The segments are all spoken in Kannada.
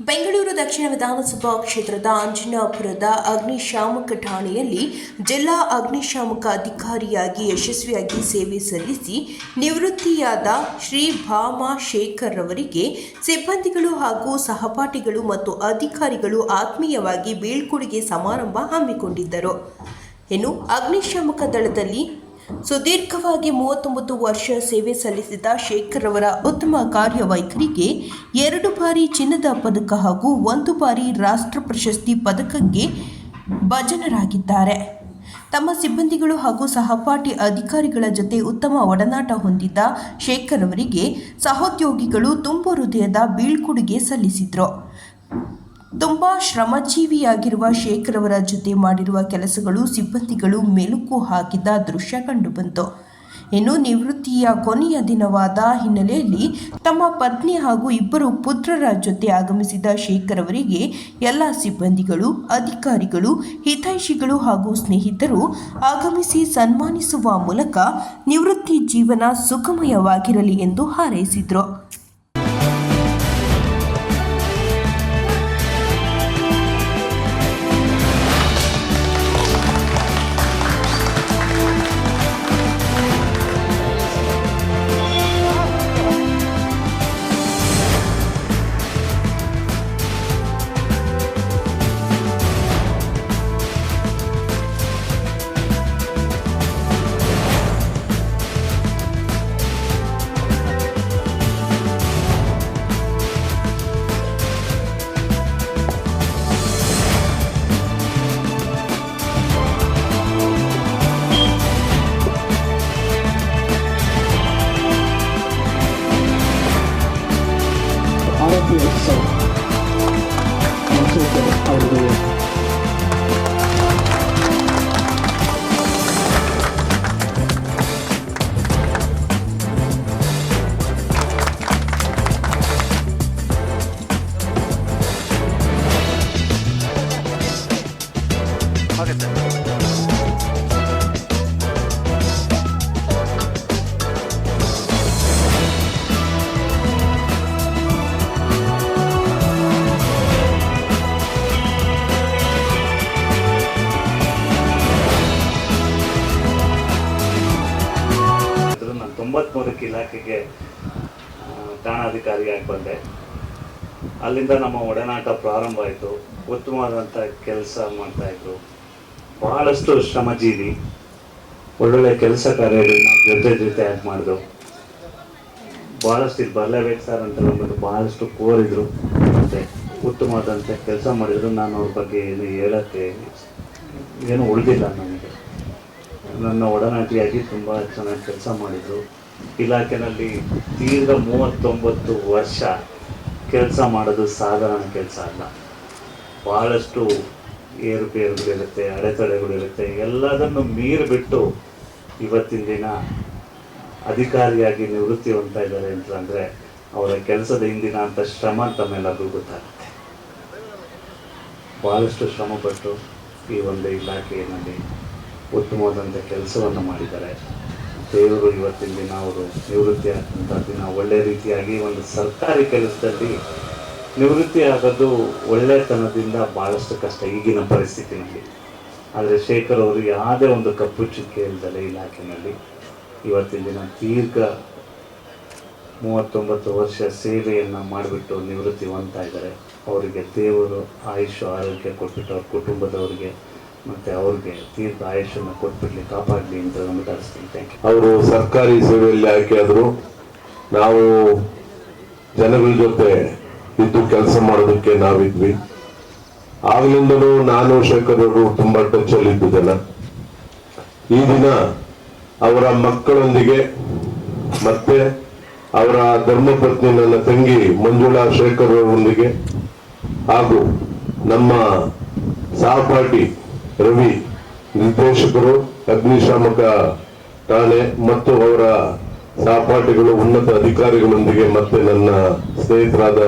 ಬೆಂಗಳೂರು ದಕ್ಷಿಣ ವಿಧಾನಸಭಾ ಕ್ಷೇತ್ರದ ಅಂಜನಾಪುರದ ಅಗ್ನಿಶಾಮಕ ಠಾಣೆಯಲ್ಲಿ ಜಿಲ್ಲಾ ಅಗ್ನಿಶಾಮಕ ಅಧಿಕಾರಿಯಾಗಿ ಯಶಸ್ವಿಯಾಗಿ ಸೇವೆ ಸಲ್ಲಿಸಿ ನಿವೃತ್ತಿಯಾದ ಶ್ರೀ ಭಾಮಾ ಶೇಖರ್ ಅವರಿಗೆ ಸಿಬ್ಬಂದಿಗಳು ಹಾಗೂ ಸಹಪಾಠಿಗಳು ಮತ್ತು ಅಧಿಕಾರಿಗಳು ಆತ್ಮೀಯವಾಗಿ ಬೀಳ್ಕೊಡುಗೆ ಸಮಾರಂಭ ಹಮ್ಮಿಕೊಂಡಿದ್ದರು. ಇನ್ನು ಅಗ್ನಿಶಾಮಕ ದಳದಲ್ಲಿ ಸುದೀರ್ಘವಾಗಿ ಮೂವತ್ತೊಂಬತ್ತು ವರ್ಷ ಸೇವೆ ಸಲ್ಲಿಸಿದ ಶೇಖರ್ ಅವರ ಉತ್ತಮ ಕಾರ್ಯವೈಖರಿಗೆ ಎರಡು ಬಾರಿ ಚಿನ್ನದ ಪದಕ ಹಾಗೂ ಒಂದು ಬಾರಿ ರಾಷ್ಟ್ರ ಪ್ರಶಸ್ತಿ ಪದಕಕ್ಕೆ ಭಜನರಾಗಿದ್ದಾರೆ. ತಮ್ಮ ಸಿಬ್ಬಂದಿಗಳು ಹಾಗೂ ಸಹಪಾಠಿ ಅಧಿಕಾರಿಗಳ ಜೊತೆ ಉತ್ತಮ ಒಡನಾಟ ಹೊಂದಿದ್ದ ಶೇಖರ್ ಅವರಿಗೆ ಸಹೋದ್ಯೋಗಿಗಳು ತುಂಬು ಹೃದಯದ ಬೀಳ್ಕೊಡುಗೆ ಸಲ್ಲಿಸಿದರು. ತುಂಬಾ ಶ್ರಮಜೀವಿಯಾಗಿರುವ ಶೇಖರ್ ಅವರ ಜೊತೆ ಮಾಡಿರುವ ಕೆಲಸಗಳು, ಸಿಬ್ಬಂದಿಗಳು ಮೆಲುಕು ಹಾಕಿದ ದೃಶ್ಯ ಕಂಡುಬಂತು ಇನ್ನು ನಿವೃತ್ತಿಯ ಕೊನೆಯ ದಿನವಾದ ಹಿನ್ನೆಲೆಯಲ್ಲಿ ತಮ್ಮ ಪತ್ನಿ ಹಾಗೂ ಇಬ್ಬರು ಪುತ್ರರ ಜೊತೆ ಆಗಮಿಸಿದ ಶೇಖರ್ ಅವರಿಗೆ ಎಲ್ಲ ಸಿಬ್ಬಂದಿಗಳು, ಅಧಿಕಾರಿಗಳು, ಹಿತೈಷಿಗಳು ಹಾಗೂ ಸ್ನೇಹಿತರು ಆಗಮಿಸಿ ಸನ್ಮಾನಿಸುವ ಮೂಲಕ ನಿವೃತ್ತಿ ಜೀವನ ಸುಖಮಯವಾಗಿರಲಿ ಎಂದು ಹಾರೈಸಿದರು. ನಾನು ತೊಂಬತ್ಮೂರಕ್ಕೆ ಇಲಾಖೆಗೆ ಠಾಣಾಧಿಕಾರಿಯಾಗಿ ಬಂದೆ ಅಲ್ಲಿಂದ ನಮ್ಮ ಒಡನಾಟ ಪ್ರಾರಂಭ ಆಯಿತು. ಉತ್ತಮವಾದಂಥ ಕೆಲಸ ಮಾಡ್ತಾ ಇದ್ರು. ಬಹಳಷ್ಟು ಶ್ರಮಜೀವಿ ಒಳ್ಳೊಳ್ಳೆ ಕೆಲಸ ಕಾರ್ಯಗಳನ್ನ ಜೊತೆ ಜೊತೆ ಆಗಿ ಮಾಡಿದ್ರು ಬಹಳಷ್ಟು ಇದು ಬರಲೇಬೇಕು ಸರ್ ಅಂತ ಅಂದ್ಬಿಟ್ಟು ಬಹಳಷ್ಟು ಕೋರಿದ್ರು. ಮತ್ತೆ ಉತ್ತಮವಾದಂಥ ಕೆಲಸ ಮಾಡಿದ್ರು. ನಾನು ಅವ್ರ ಬಗ್ಗೆ ಏನು ಹೇಳಕ್ಕೆ ಏನು ಉಳಿದಿಲ್ಲ ನನಗೆ. ನನ್ನ ಒಡನಾಟಿಯಾಗಿ ತುಂಬ ಚೆನ್ನಾಗಿ ಕೆಲಸ ಮಾಡಿದರು. ಇಲಾಖೆಯಲ್ಲಿ ದೀರ್ಘ ಮೂವತ್ತೊಂಬತ್ತು ವರ್ಷ ಕೆಲಸ ಮಾಡೋದು ಸಾಧಾರಣ ಕೆಲಸ ಅಲ್ಲ. ಬಹಳಷ್ಟು ಏರುಪೇರುಗಳಿರುತ್ತೆ, ಅಡೆತಡೆಗಳಿರುತ್ತೆ ಎಲ್ಲದನ್ನು ಮೀರಿಬಿಟ್ಟು ಇವತ್ತಿನ ದಿನ ಅಧಿಕಾರಿಯಾಗಿ ನಿವೃತ್ತಿ ಹೊಂದ್ತಾ ಇದ್ದಾರೆ ಅಂತಂದರೆ ಅವರ ಕೆಲಸದ ಹಿಂದಿನ ಅಂತ ಶ್ರಮ ತಮ್ಮೆಲ್ಲರಿಗೂ ಗೊತ್ತಾಗುತ್ತೆ. ಭಾಳಷ್ಟು ಶ್ರಮಪಟ್ಟು ಈ ಒಂದು ಇಲಾಖೆಯಲ್ಲಿ ಉತ್ತಮವಾದಂಥ ಕೆಲಸವನ್ನು ಮಾಡಿದ್ದಾರೆ. ದೇವರು ಇವತ್ತಿನ ದಿನ ಅವರು ನಿವೃತ್ತಿ ಆದಂಥ ದಿನ ಒಳ್ಳೆ ರೀತಿಯಾಗಿ ಒಂದು ಸರ್ಕಾರಿ ಕೆಲಸದಲ್ಲಿ ನಿವೃತ್ತಿ ಆಗೋದು ಒಳ್ಳೆತನದಿಂದ ಭಾಳಷ್ಟು ಕಷ್ಟ ಈಗಿನ ಪರಿಸ್ಥಿತಿನಲ್ಲಿ ಆದರೆ ಶೇಖರ್ ಅವರು ಯಾವುದೇ ಒಂದು ಕಪ್ಪು ಚುಕ್ಕೆ ಇಲ್ದಲೆ ಇಲಾಖೆಯಲ್ಲಿ ಇವತ್ತಿನ ದಿನ ದೀರ್ಘ ಮೂವತ್ತೊಂಬತ್ತು ವರ್ಷ ಸೇವೆಯನ್ನು ಮಾಡಿಬಿಟ್ಟು ನಿವೃತ್ತಿ ಹೊಂದ್ತಾ ಇದ್ದಾರೆ. ಅವರಿಗೆ ದೇವರು ಆಯುಷ್, ಆರೋಗ್ಯ ಕೊಟ್ಬಿಟ್ಟು ಅವ್ರ ಕುಟುಂಬದವರಿಗೆ ಮತ್ತು ಅವ್ರಿಗೆ ತೀರ್ಥ ಆಯುಷನ್ನು ಕೊಟ್ಬಿಡ್ಲಿ, ಕಾಪಾಡಲಿ ಅಂತ ನಮಗಾರಿಸ್ತೀನಿ ಥ್ಯಾಂಕ್ ಯು ಅವರು ಸರ್ಕಾರಿ ಸೇವೆಯಲ್ಲಿ ಆಯ್ಕೆಯಾದರು ನಾವು ಜನಗಳ ಜೊತೆ ಇದ್ದು ಕೆಲಸ ಮಾಡೋದಕ್ಕೆ ನಾವಿದ್ವಿ. ಆಗ್ಲಿಂದಲೂ ನಾನು ಶೇಖರ್ ಅವರು ತುಂಬಾ ಟಚ್ ಅಲ್ಲಿ ಇದ್ದಿದ್ದಲ್ಲ. ಈ ದಿನ ಅವರ ಮಕ್ಕಳೊಂದಿಗೆ ಮತ್ತೆ ಅವರ ಧರ್ಮಪತ್ನಿ ನನ್ನ ತಂಗಿ ಮಂಜುಳಾ ಶೇಖರ್ ಅವರೊಂದಿಗೆ ಹಾಗೂ ನಮ್ಮ ಸಹಪಾಠಿ ರವಿ ನಿರ್ದೇಶಕರು ಅಗ್ನಿಶಾಮಕ ಠಾಣೆ ಮತ್ತು ಅವರ ಸಹಪಾಠಿಗಳು ಉನ್ನತ ಅಧಿಕಾರಿಗಳೊಂದಿಗೆ ಮತ್ತೆ ನನ್ನ ಸ್ನೇಹಿತರಾದ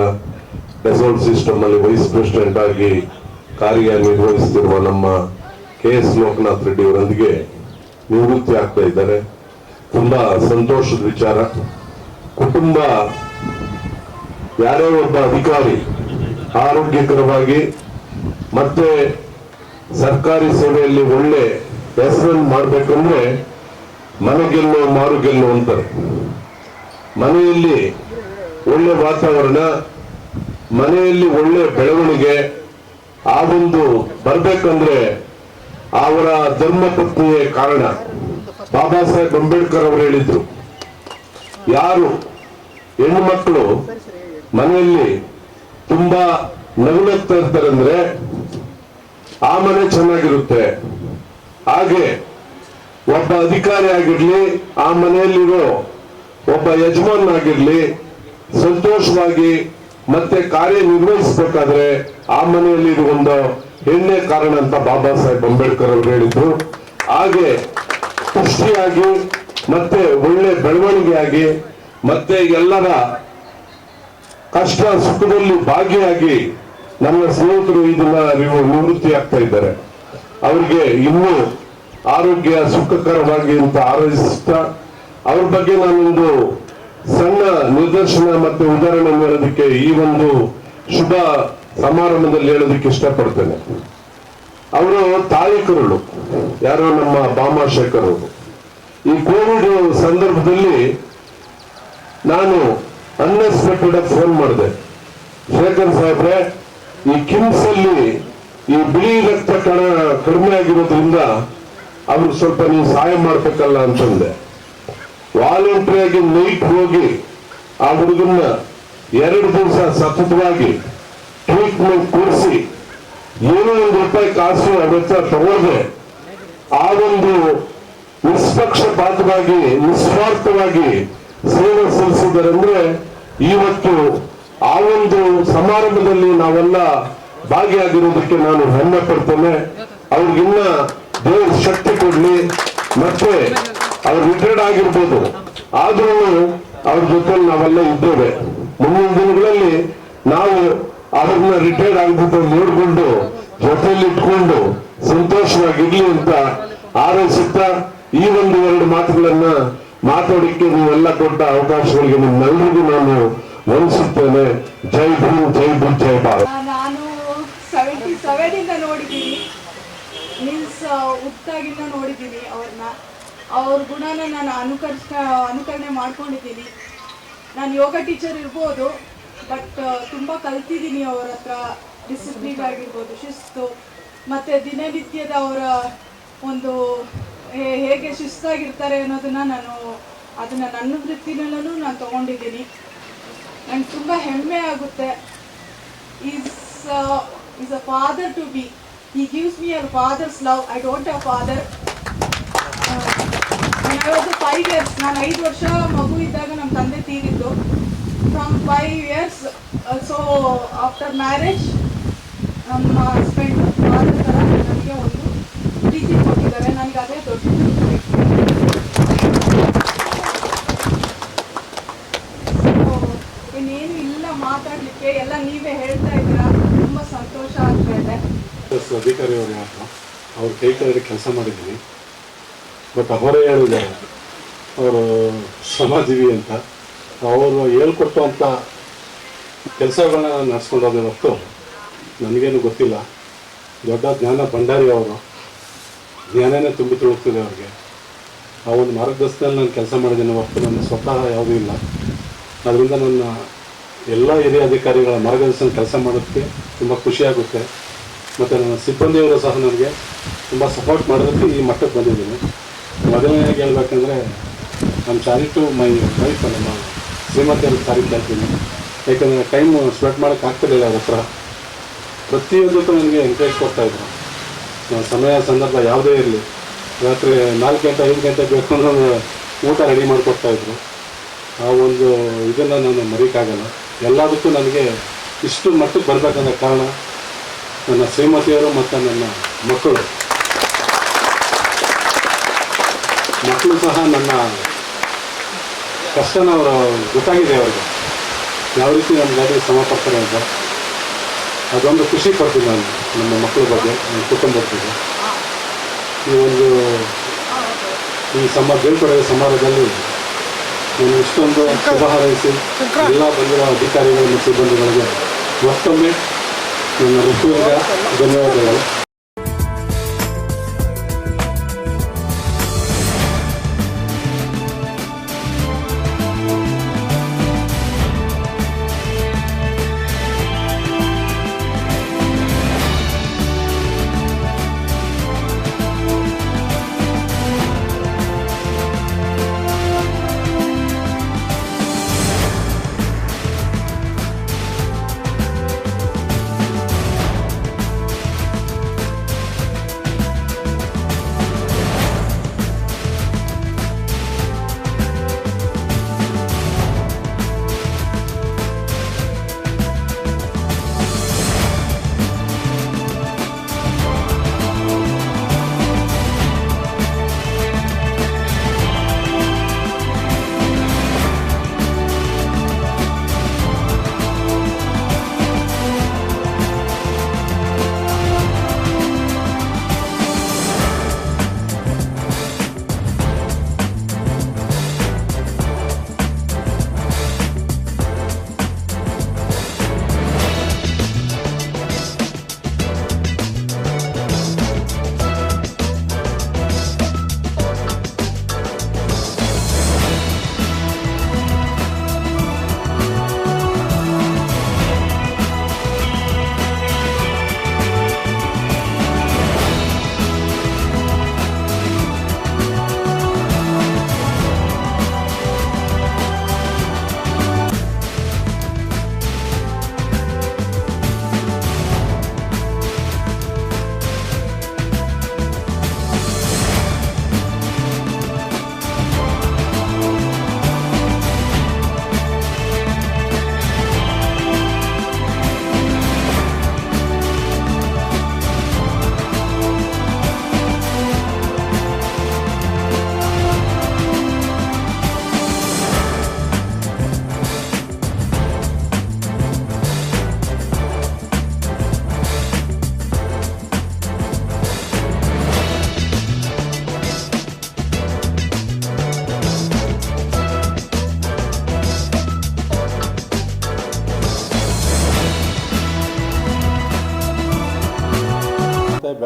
ಡೆಸೋಲ್ಟ್ ಸಿಸ್ಟಮ್ ಅಲ್ಲಿ ವೈಸ್ ಪ್ರೆಸಿಡೆಂಟ್ ಆಗಿ ಕಾರ್ಯನಿರ್ವಹಿಸುತ್ತಿರುವ ನಮ್ಮ ಕೆ ಎಸ್ ಲೋಕನಾಥ್ ರೆಡ್ಡಿ ಅವರೊಂದಿಗೆ ನಿವೃತ್ತಿ ಆಗ್ತಾ ಇದ್ದಾರೆ. ತುಂಬಾ ಸಂತೋಷದ ವಿಚಾರ. ಕುಟುಂಬ ಯಾರೇ ಒಬ್ಬ ಅಧಿಕಾರಿ ಆರೋಗ್ಯಕರವಾಗಿ ಮತ್ತೆ ಸರ್ಕಾರಿ ಸೇವೆಯಲ್ಲಿ ಒಳ್ಳೆ ಹೆಸರನ್ನು ಮಾಡಬೇಕಂದ್ರೆ ಮನೆಗೆಲ್ಲೋ ಮಾರು ಗೆಲ್ಲೋ ಅಂತಾರೆ. ಮನೆಯಲ್ಲಿ ಒಳ್ಳೆ ವಾತಾವರಣ ಮನೆಯಲ್ಲಿ ಒಳ್ಳೆ ಬೆಳವಣಿಗೆ, ಆ ಒಂದು ಬರ್ಬೇಕಂದ್ರೆ ಅವರ ಧರ್ಮಪತ್ನಿಯೇ ಕಾರಣ. ಬಾಬಾ ಸಾಹೇಬ್ ಅಂಬೇಡ್ಕರ್ ಅವರು ಹೇಳಿದ್ರು, ಯಾರು ಹೆಣ್ಣು ಮಕ್ಕಳು ಮನೆಯಲ್ಲಿ ತುಂಬಾ ನಗುನಗ್ತಾ ಇರ್ತಾರೆ ಆ ಮನೆ ಚೆನ್ನಾಗಿರುತ್ತೆ. ಹಾಗೆ ಒಬ್ಬ ಅಧಿಕಾರಿ ಆಗಿರ್ಲಿ, ಆ ಮನೆಯಲ್ಲಿರೋ ಒಬ್ಬ ಯಜಮಾನ್ ಆಗಿರ್ಲಿ, ಸಂತೋಷವಾಗಿ ಮತ್ತೆ ಕಾರ್ಯನಿರ್ವಹಿಸಬೇಕಾದ್ರೆ ಆ ಮನೆಯಲ್ಲಿ ಒಂದು ಹೆಣ್ಣೆ ಕಾರಣ ಅಂತ ಬಾಬಾ ಸಾಹೇಬ್ ಅಂಬೇಡ್ಕರ್ ಅವರು ಹೇಳಿದ್ರು. ಹಾಗೆ ಪುಷ್ಟಿಯಾಗಿ ಮತ್ತೆ ಒಳ್ಳೆ ಬೆಳವಣಿಗೆಯಾಗಿ ಮತ್ತೆ ಎಲ್ಲರ ಕಷ್ಟ ಸುಖದಲ್ಲಿ ಭಾಗಿಯಾಗಿ ನನ್ನ ಸ್ನೇಹಿತರು ಇದನ್ನ ನೀವು ನಿವೃತ್ತಿ ಆಗ್ತಾ ಇದ್ದಾರೆ. ಅವರಿಗೆ ಇನ್ನೂ ಆರೋಗ್ಯ ಸುಖಕರವಾಗಿ ಅಂತ ಆರೈಸ್ತಾ, ಅವ್ರ ಬಗ್ಗೆ ನಾನೊಂದು ಸಣ್ಣ ನಿದರ್ಶನ ಮತ್ತು ಉದಾಹರಣೆ ಹೇಳೋದಕ್ಕೆ ಈ ಒಂದು ಶುಭ ಸಮಾರಂಭದಲ್ಲಿ ಹೇಳೋದಕ್ಕೆ ಇಷ್ಟಪಡ್ತೇನೆ. ಅವರು ತಾಯಿ ಕರುಳು ಯಾರೋ ನಮ್ಮ ಬಾಮಾಶೇಖರ್ ಅವರು. ಈ ಕೋವಿಡ್ ಸಂದರ್ಭದಲ್ಲಿ ನಾನು ಅನ್ಎಕ್ಸ್ಪೆಕ್ಟೆಡ್ ಫೋನ್ ಮಾಡಿದೆ. ಶೇಖರ್ ಸಾಹೇಬ್ರೆ, ಈ ಕಿಮ್ಸ್ ಅಲ್ಲಿ ಈ ಬಿಳಿ ರಕ್ತ ಕಣ ಕಡಿಮೆ ಆಗಿರೋದ್ರಿಂದ ಅವ್ರು ಸ್ವಲ್ಪ ನೀವು ಸಹಾಯ ಮಾಡ್ಬೇಕಲ್ಲ ಅಂತಂದೆ. ವಾಲಂಟ್ರಿ ಆಗಿ ನೈಟ್ ಹೋಗಿ ಆ ಹುಡುಗನ್ನ ಎರಡು ದಿವಸ ಸತತವಾಗಿ ಟ್ರೀಟ್ಮೆಂಟ್ ಕೊಡಿಸಿ ಏನೋ ಒಂದು ರೂಪಾಯಿ ಕಾಸು ವೆಚ್ಚ ತಗೊಳ್ಳದೆ ಆ ಒಂದು ನಿಷ್ಪಕ್ಷಪಾತವಾಗಿ, ನಿಸ್ವಾರ್ಥವಾಗಿ ಸೇವೆ ಸಲ್ಲಿಸಿದರೆಂದ್ರೆ ಇವತ್ತು ಆ ಒಂದು ಸಮಾರಂಭದಲ್ಲಿ ನಾವೆಲ್ಲ ಭಾಗಿಯಾಗಿರೋದಕ್ಕೆ ನಾನು ಹೆಮ್ಮೆ ಪಡ್ತೇನೆ. ಅವ್ರಿಗಿನ್ನ ದೇವ್ರ ಶಕ್ತಿ ಕೊಡ್ಲಿ. ಮತ್ತೆ ಅವ್ರು ರಿಟೈರ್ಡ್ ಆಗಿರ್ಬೋದು. ಆದ್ರೂ ಅವ್ರ ಜೊತೆ ನಾವೆಲ್ಲ ಇದ್ದೇವೆ. ಮುಂದಿನ ದಿನಗಳಲ್ಲಿ ನಾವು ಅವ್ರನ್ನ ರಿಟೈರ್ಡ್ ಆಗ್ಬಿಟ್ಟು ನೋಡ್ಕೊಂಡು, ಜೊತೆಲಿ ಇಟ್ಕೊಂಡು ಸಂತೋಷವಾಗಿರ್ಲಿ ಅಂತ ಹಾರೈಸುತ್ತಾ ಈ ಒಂದು ಎರಡು ಮಾತುಗಳನ್ನ ಮಾತಾಡಿಕ್ಕೆ ನೀವೆಲ್ಲ ಕೊಟ್ಟ ಅವಕಾಶಗಳಿಗೆ ನಿಮ್ಮೆಲ್ಲರಿಗೂ ನಾನು ವಂದಿಸುತ್ತೇನೆ ಜೈ ಭೀಮ್, ಜೈ ಭೂ ಜೈ ಭಾರತ್. ನಾನು ಸೆವೆಂಟಿ ಇಂದ ನೋಡಿದ್ದೀನಿ. ಮೀನ್ಸ್ ಹುಟ್ಟಾಗಿಂದ ನೋಡಿದ್ದೀನಿ ಅವ್ರನ್ನ ಅವ್ರ ಗುಣನ ನಾನು ಅನುಕರಿಸ ಅನುಕರಣೆ ಮಾಡ್ಕೊಂಡಿದ್ದೀನಿ. ನಾನು ಯೋಗ ಟೀಚರ್ ಇರ್ಬೋದು ಬಟ್ ತುಂಬ ಕಲ್ತಿದ್ದೀನಿ ಅವ್ರ ಹತ್ರ ಡಿಸಿಪ್ಲಿನ್ ಆಗಿರ್ಬೋದು, ಶಿಸ್ತು. ಮತ್ತು ದಿನನಿತ್ಯದ ಅವರ ಒಂದು ಹೇಗೆ ಶಿಸ್ತಾಗಿರ್ತಾರೆ ಅನ್ನೋದನ್ನು ನಾನು ಅದನ್ನು ನನ್ನ ವೃತ್ತಿನಲ್ಲೂ ನಾನು ತೊಗೊಂಡಿದ್ದೀನಿ. ನನಗೆ ತುಂಬ ಹೆಮ್ಮೆ ಆಗುತ್ತೆ. Is is a father to be he gives me our father's love I don't a father when five years ನಾನು ಐದು ವರ್ಷ ಮಗು ಇದ್ದಾಗ ನಮ್ಮ ತಂದೆ ತೀರಿದ್ದು from five years so after marriage ನಮ್ಮ ಹಸ್ಬೆಂಡ್ ಫಾದರ್ ಥರ ನನಗೆ ಒಂದು ಪ್ರೀತಿ ಕೊಟ್ಟಿದ್ದಾರೆ. ನನಗೆ ಅದೇ ದೊಡ್ಡ ಇನ್ನೇನು ಇಲ್ಲ ಮಾತಾಡಲಿಕ್ಕೆ. ಎಲ್ಲ ನೀವೇ ಹೇಳ್ತಾ ಇದ್ದೀರಾ? ತುಂಬಾ ಸಂತೋಷ ಆಗ್ತಾ ಇದೆ. ಅಧಿಕಾರಿ ಅವರು ಕೆಲಸ ಮಾಡಿದ್ದೀನಿ. ಬಟ್ ಅವರೇ ಹೇಳಿದ್ದಾರೆ. ಅವರು ಶ್ರಮಜೀವಿ ಅಂತ. ಅವರು ಹೇಳ್ಕೊಟ್ಟುವಂಥ ಕೆಲಸಗಳನ್ನ ನಾನು ಹೊತ್ತು ನನಗೇನು ಗೊತ್ತಿಲ್ಲ. ದೊಡ್ಡ ಜ್ಞಾನ ಭಂಡಾರಿ ಅವರು. ಜ್ಞಾನನೇ ತುಂಬಿ ತುಳುಕ್ತಿದೆ ಅವ್ರಿಗೆ. ಆ ಒಂದು ಮಾರ್ಗದರ್ಶನದಲ್ಲಿ ನಾನು ಕೆಲಸ ಮಾಡಿದ್ದೇನೆ ಹೊರತು ನನ್ನ ಸ್ವತಃ ಯಾವುದೂ ಇಲ್ಲ. ಅದರಿಂದ ನನ್ನ ಎಲ್ಲ ಹಿರಿಯ ಅಧಿಕಾರಿಗಳ ಮಾರ್ಗದರ್ಶನ ಕೆಲಸ ಮಾಡೋಕ್ಕೆ ತುಂಬ ಖುಷಿಯಾಗುತ್ತೆ ಮತ್ತು ನನ್ನ ಸಿಬ್ಬಂದಿಯವರು ಸಹ ನನಗೆ ತುಂಬ ಸಪೋರ್ಟ್ ಮಾಡೋದಕ್ಕೆ ಈ ಮಟ್ಟಕ್ಕೆ ಬಂದಿದ್ದೀನಿ. ಮೊದಲನೇದಾಗಿ ಹೇಳ್ಬೇಕಂದ್ರೆ ನಮ್ಮ ಚಾರಿಟು ಮೈ ವೈಫ್ ನಮ್ಮ ಶ್ರೀಮತಿಯಲ್ಲಿ ಸಾರಿ ಕೇಳ್ತೀನಿ ಯಾಕಂದರೆ ಟೈಮ್ ಸ್ಪೆಂಡ್ ಮಾಡೋಕ್ಕೆ ಆಗ್ತಿರಲಿಲ್ಲ ಅವ್ರ ಹತ್ರ. ಪ್ರತಿಯೊಂದಕ್ಕೂ ನನಗೆ ಎಂಕರೇಜ್ ಕೊಡ್ತಾಯಿದ್ರು ಸಮಯ ಸಂದರ್ಭ ಯಾವುದೇ ಇರಲಿ. ರಾತ್ರಿ ನಾಲ್ಕು ಗಂಟೆ, ಐದು ಗಂಟೆ ಬೇಕು ಅಂದ್ರೆ ಊಟ ರೆಡಿ ಮಾಡಿಕೊಡ್ತಾಯಿದ್ರು ಆ ಒಂದು ಇದನ್ನು ನಾನು ಮರೀಕಾಗಲ್ಲ. ಎಲ್ಲದಕ್ಕೂ ನನಗೆ ಇಷ್ಟು ಮಟ್ಟಕ್ಕೆ ಬರಬೇಕನ್ನೋ ಕಾರಣ ನನ್ನ ಶ್ರೀಮತಿಯರು ಮತ್ತು ನನ್ನ ಮಕ್ಕಳು. ಮಕ್ಕಳು ಸಹ ನನ್ನ ಕಷ್ಟನ ಅವರು ಗೊತ್ತಾಗಿದೆ ಅವ್ರಿಗೆ. ಯಾವ ರೀತಿ ನಮ್ಮ ಗಾಡಿ ಶ್ರಮ ಅಂತ. ಅದೊಂದು ಖುಷಿ ಪಡ್ತೀನಿ ನಾನು ನಮ್ಮ ಮಕ್ಕಳ ಬಗ್ಗೆ, ನಮ್ಮ ಕುಟುಂಬದ ಬಗ್ಗೆ. ಈ ಒಂದು ಈ ಸಮ ಬೀಳ್ಕೊಡುಗೆ ಸಮಾರಂಭದಲ್ಲಿ ನಾನು ಇಷ್ಟೊಂದು ಶುಭ ಹಾರೈಸಿ ಎಲ್ಲ ಬಂದಿರೋ ಅಧಿಕಾರಿಗಳು ಮತ್ತು ಸಿಬ್ಬಂದಿಗಳಿಗೆ ಮತ್ತೊಮ್ಮೆ ನನ್ನ ಋತುವಿನ ಧನ್ಯವಾದಗಳು.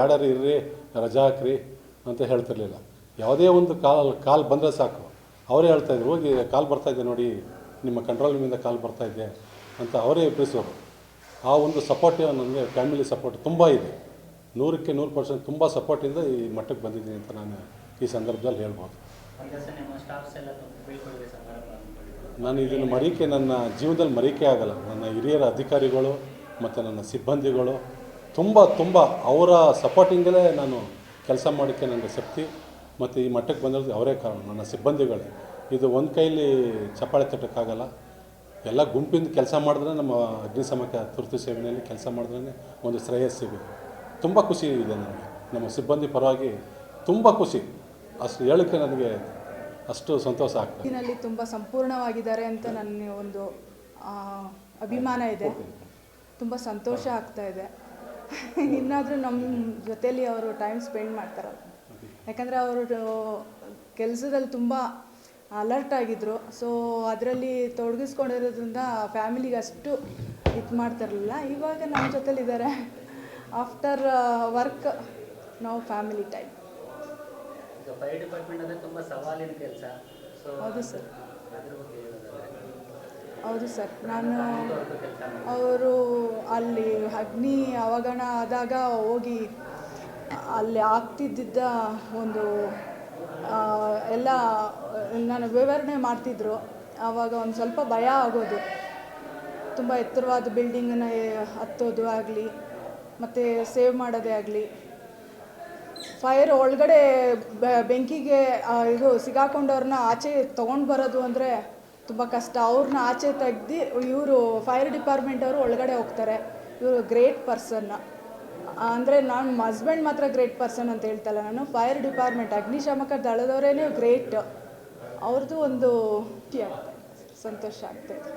ಬೇಡರಿ ಇರ್ರಿ ರಜಾ ಹಾಕ್ರಿ ಅಂತ ಹೇಳ್ತಿರ್ಲಿಲ್ಲ. ಯಾವುದೇ ಒಂದು ಕಾಲ್ ಕಾಲ್ ಬಂದರೆ ಸಾಕು. ಅವರೇ ಹೇಳ್ತಾಯಿದ್ರು ಹೋಗಿ ಕಾಲ್ ಬರ್ತಾಯಿದೆ ನೋಡಿ ನಿಮ್ಮ ಕಂಟ್ರೋಲ್ ರೂಮಿಂದ ಕಾಲ್ ಬರ್ತಾಯಿದೆ ಅಂತ ಅವರೇ ಎಬ್ಬಿಸೋರು ಆ ಒಂದು ಸಪೋರ್ಟ್ ನನಗೆ ಫ್ಯಾಮಿಲಿ ಸಪೋರ್ಟ್ ತುಂಬ ಇದೆ. ನೂರಕ್ಕೆ ನೂರು ಪರ್ಸೆಂಟ್ ತುಂಬ ಸಪೋರ್ಟಿಂದ ಈ ಮಟ್ಟಕ್ಕೆ ಬಂದಿದ್ದೀನಿ ಅಂತ ನಾನು ಈ ಸಂದರ್ಭದಲ್ಲಿ ಹೇಳ್ಬೋದು. ನಾನು ಇದನ್ನು ಮರೀಕೆ ನನ್ನ ಜೀವನದಲ್ಲಿ ಮರೀಕೆ ಆಗಲ್ಲ. ನನ್ನ ಹಿರಿಯರ ಅಧಿಕಾರಿಗಳು ಮತ್ತು ನನ್ನ ಸಿಬ್ಬಂದಿಗಳು ತುಂಬ ತುಂಬ ಅವರ ಸಪೋರ್ಟಿಂಗಲ್ಲೇ ನಾನು ಕೆಲಸ ಮಾಡೋಕ್ಕೆ ನನಗೆ ಶಕ್ತಿ ಮತ್ತು ಈ ಮಟ್ಟಕ್ಕೆ ಬಂದಿರೋದು ಅವರೇ ಕಾರಣ ನನ್ನ ಸಿಬ್ಬಂದಿಗಳೇ. ಇದು ಒಂದು ಕೈಲಿ ಚಪ್ಪಾಳೆ ತಟ್ಟಕ್ಕಾಗಲ್ಲ. ಎಲ್ಲ ಗುಂಪಿಂದ ಕೆಲಸ ಮಾಡಿದ್ರೆ ನಮ್ಮ ಅಗ್ನಿಶಾಮಕ ತುರ್ತು ಸೇವೆಯಲ್ಲಿ ಕೆಲಸ ಮಾಡಿದ್ರೆ ಒಂದು ಶ್ರೇಯಸ್ ಸಿಗುತ್ತೆ ತುಂಬ ಖುಷಿ ಇದೆ ನನಗೆ. ನಮ್ಮ ಸಿಬ್ಬಂದಿ ಪರವಾಗಿ ತುಂಬ ಖುಷಿ. ಅಷ್ಟು ಹೇಳಕ್ಕೆ ನನಗೆ ಅಷ್ಟು ಸಂತೋಷ ಆಗ್ತದೆ. ತುಂಬ ಸಂಪೂರ್ಣವಾಗಿದ್ದಾರೆ ಅಂತ ನನ್ನ ಒಂದು ಅಭಿಮಾನ ಇದೆ. ತುಂಬ ಸಂತೋಷ ಆಗ್ತಾ ಇದೆ. ಇನ್ನಾದರೂ ನಮ್ಮ ಜೊತೆಯಲ್ಲಿ ಅವರು ಟೈಮ್ ಸ್ಪೆಂಡ್ ಮಾಡ್ತಾರೆ. ಯಾಕಂದರೆ ಅವರು ಕೆಲಸದಲ್ಲಿ ತುಂಬ ಅಲರ್ಟ್ ಆಗಿದ್ದರು ಸೊ ಅದರಲ್ಲಿ ತೊಡಗಿಸ್ಕೊಂಡಿರೋದ್ರಿಂದ ಫ್ಯಾಮಿಲಿಗೆ ಅಷ್ಟು ಇದು ಮಾಡ್ತಿರಲಿಲ್ಲ ಇವಾಗ ನಮ್ಮ ಜೊತೆಲಿದ್ದಾರೆ ಆಫ್ಟರ್ ವರ್ಕ್ ನಾವು ಫ್ಯಾಮಿಲಿ ಟೈಮ್ ಫೈರ್ ಡಿಪಾರ್ಟ್ಮೆಂಟ್ ಅಂದರೆ ತುಂಬ ಸವಾಲಿನ ಕೆಲಸ. ಹೌದು ಸರ್ ಹೌದು ಸರ್. ನಾನು ಅವರು ಅಲ್ಲಿ ಅಗ್ನಿ ಅವಗಣ ಆದಾಗ ಹೋಗಿ ಅಲ್ಲಿ ಆಗ್ತಿದ್ದ ಒಂದು ಎಲ್ಲ, ನಾನು ವಿವರಣೆ ಮಾಡ್ತಿದ್ರು. ಆವಾಗ ಒಂದು ಸ್ವಲ್ಪ ಭಯ ಆಗೋದು. ತುಂಬ ಎತ್ತರವಾದ ಬಿಲ್ಡಿಂಗನ್ನು ಹತ್ತೋದು ಆಗಲಿ, ಮತ್ತು ಸೇವ್ ಮಾಡೋದೇ ಆಗಲಿ. ಫೈರ್ ಒಳಗಡೆ ಬೆಂಕಿಗೆ ಇದು ಸಿಗಾಕೊಂಡವ್ರನ್ನ ಆಚೆ ತೊಗೊಂಡು ಬರೋದು ಅಂದರೆ ತುಂಬ ಕಷ್ಟ. ಅವ್ರನ್ನ ಆಚೆ ತೆಗ್ದು ಇವರು ಫೈರ್ ಡಿಪಾರ್ಟ್ಮೆಂಟ್ ಅವರು ಒಳಗಡೆ ಹೋಗ್ತಾರೆ. ಇವರು ಗ್ರೇಟ್ ಪರ್ಸನ್ ಅಂದರೆ ನಾನು ಹಸ್ಬೆಂಡ್ ಮಾತ್ರ ಗ್ರೇಟ್ ಪರ್ಸನ್ ಅಂತ ಹೇಳ್ತಲ್ಲ ನಾನು. ಫೈರ್ ಡಿಪಾರ್ಟ್ಮೆಂಟ್ ಅಗ್ನಿಶಾಮಕ ದಳದವರೇನೇ ಗ್ರೇಟ್ ಅವ್ರದ್ದು ಒಂದು ಸಂತೋಷ ಆಗ್ತಾಯಿದೆ